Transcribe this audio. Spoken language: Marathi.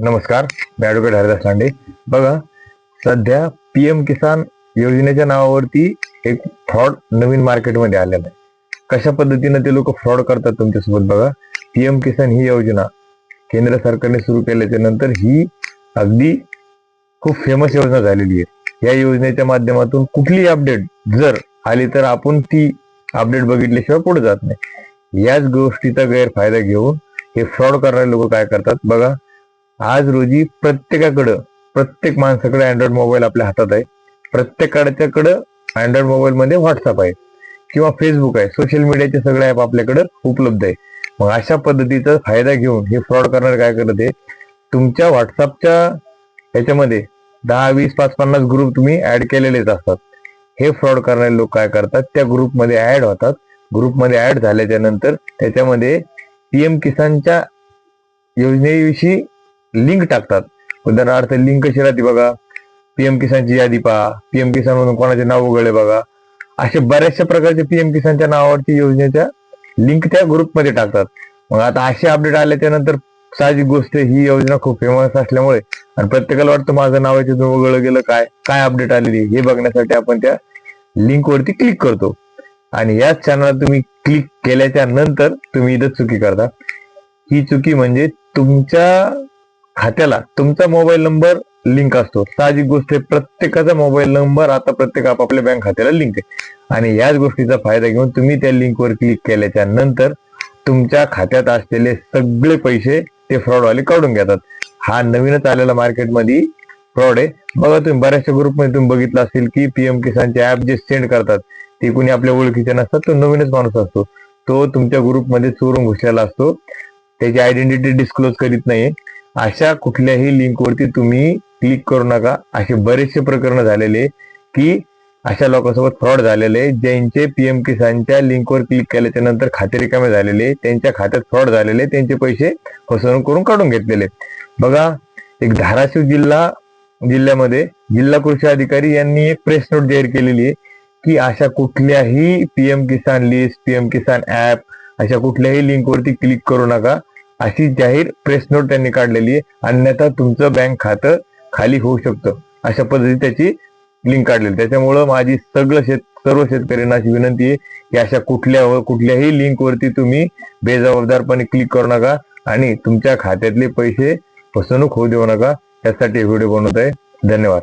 नमस्कार मी ॲडव्होकेट हरिदास लांडे. बघा सध्या पीएम किसान योजनेच्या नावावरती एक फ्रॉड नवीन मार्केटमध्ये आलेला आहे. कशा पद्धतीनं ते लोक फ्रॉड करतात तुमच्यासोबत बघा? पीएम किसान ही योजना केंद्र सरकारने सुरू केल्याच्यानंतर ही अगदी खूप फेमस योजना झालेली आहे. या योजनेच्या माध्यमातून कुठलीही अपडेट जर आली तर आपण ती अपडेट बघितल्याशिवाय पुढे जात नाही. याच गोष्टीचा गैरफायदा घेऊन हे फ्रॉड करणारे लोक काय करतात बघा? आज रोजी प्रत्येकाकडं प्रत्येक माणसाकडे अँड्रॉइड मोबाईल आपल्या हातात आहे. प्रत्येकाच्याकडं अँड्रॉइड मोबाईल मध्ये व्हॉट्सअप आहे. किंवा फेसबुक आहे. सोशल मीडियाचे सगळे ऍप आपल्याकडे उपलब्ध आहे. मग अशा पद्धतीचा फायदा घेऊन हे फ्रॉड करणार काय करत आहे? तुमच्या व्हॉट्सअपच्या ह्याच्यामध्ये दहा वीस पाच पन्नास ग्रुप तुम्ही ऍड केलेलेच असतात. हे फ्रॉड करणारे लोक काय करतात? त्या ग्रुपमध्ये ऍड होतात. ग्रुपमध्ये ऍड झाल्याच्यानंतर त्याच्यामध्ये पीएम किसानच्या योजनेविषयी लिंक टाकतात. उदाहरणार्थ लिंक कशी राहते बघा? पीएम किसानची यादी पहा. पीएम किसान म्हणून कोणाचे नाव उघडले बघा. असे बऱ्याचशा प्रकारचे पीएम किसानच्या नावावरती योजनेच्या लिंक त्या ग्रुपमध्ये टाकतात. मग आता असे अपडेट आल्याच्यानंतर साहजिक गोष्ट ही योजना खूप फेमस असल्यामुळे आणि प्रत्येकाला वाटतं माझं नाव याच्यातून वगळलं गेलं काय काय अपडेट आलेली हे बघण्यासाठी आपण त्या लिंक वरती क्लिक करतो. आणि याच चॅनल तुम्ही क्लिक केल्याच्यानंतर तुम्ही इथं चुकी करता. ही चुकी म्हणजे तुमच्या खात्याला तुमचा मोबाईल नंबर लिंक असतो. साहजिक गोष्ट आहे प्रत्येकाचा मोबाईल नंबर आता प्रत्येक आपापल्या बँक खात्याला लिंक आहे. आणि याच गोष्टीचा फायदा घेऊन तुम्ही त्या लिंकवर क्लिक केल्याच्यानंतर तुमच्या खात्यात असलेले सगळे पैसे ते फ्रॉडवाले काढून घेतात. हा नवीनच आलेला मार्केटमध्ये फ्रॉड आहे. बघा तुम्ही बऱ्याचशा ग्रुपमध्ये तुम्ही बघितलं असेल की पीएम किसानचे ऍप जे सेंड करतात ते कुणी आपल्या ओळखीचे नसतात तो नवीनच माणूस असतो. तो तुमच्या ग्रुपमध्ये चोरून घुसलेला असतो. त्याची आयडेंटिटी डिस्क्लोज करीत नाही अशा कुठल्याही लिंकवरती तुम्ही क्लिक करू नका. असे बरेचसे प्रकरण झालेले की अशा लोकांसोबत फ्रॉड झालेले ज्यांचे पीएम किसानच्या लिंकवर क्लिक केल्याच्यानंतर खाते रिकामे झालेले त्यांच्या खात्यात फ्रॉड झालेले त्यांचे पैसे फसवणूक करून काढून घेतलेले. बघा एक धाराशिव जिल्हा जिल्ह्यामध्ये जिल्हा कृषी अधिकारी यांनी एक प्रेस नोट जाहीर केलेली आहे की अशा कुठल्याही PM Kisan list PM Kisan app अशा कुठल्याही लिंकवरती क्लिक करू नका. अशी जाहीर प्रेस नोट त्यांनी काढलेली आहे. अन्यथा तुमचं बँक खातं खाली होऊ शकतं. अशा पद्धती त्याची लिंक काढलेली. त्याच्यामुळं माझी सगळं शेत सर्व शेतकऱ्यांना अशी विनंती आहे की अशा कुठल्या कुठल्याही लिंकवरती तुम्ही बेजबाबदारपणे क्लिक करू नका आणि तुमच्या खात्यातले पैसे फसवणूक होऊ देऊ नका. यासाठी व्हिडिओ बनवत आहे. धन्यवाद.